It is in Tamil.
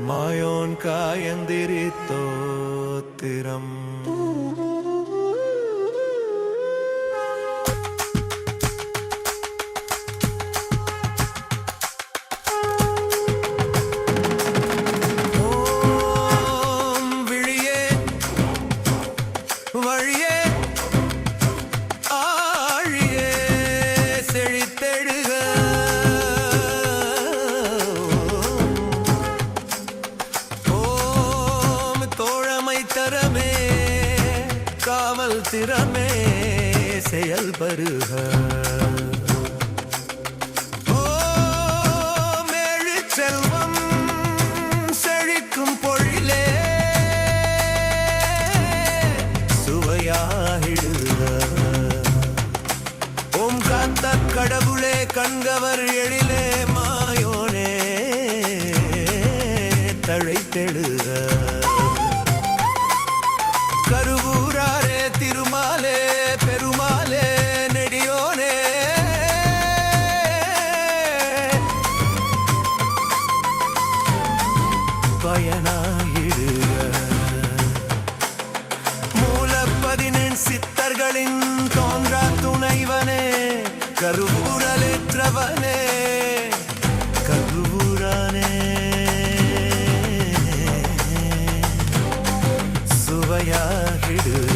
மாயோன் காயந்திரி தோத்திரம் காவல் திறமே செயல்பருக செல்வம் செழிக்கும் பொழிலே சுவையாகிடுக. ஓம் காத்த கடவுளே கண்கவர் எழிலே மாயோனே தழைத்தெழுக. பயனாயிடுக மூலப்பதினெண் சித்தர்களின் தோன்றா துணைவனே கருவூரலேற்றவனே கருவூரானே. சுவையாகிடுக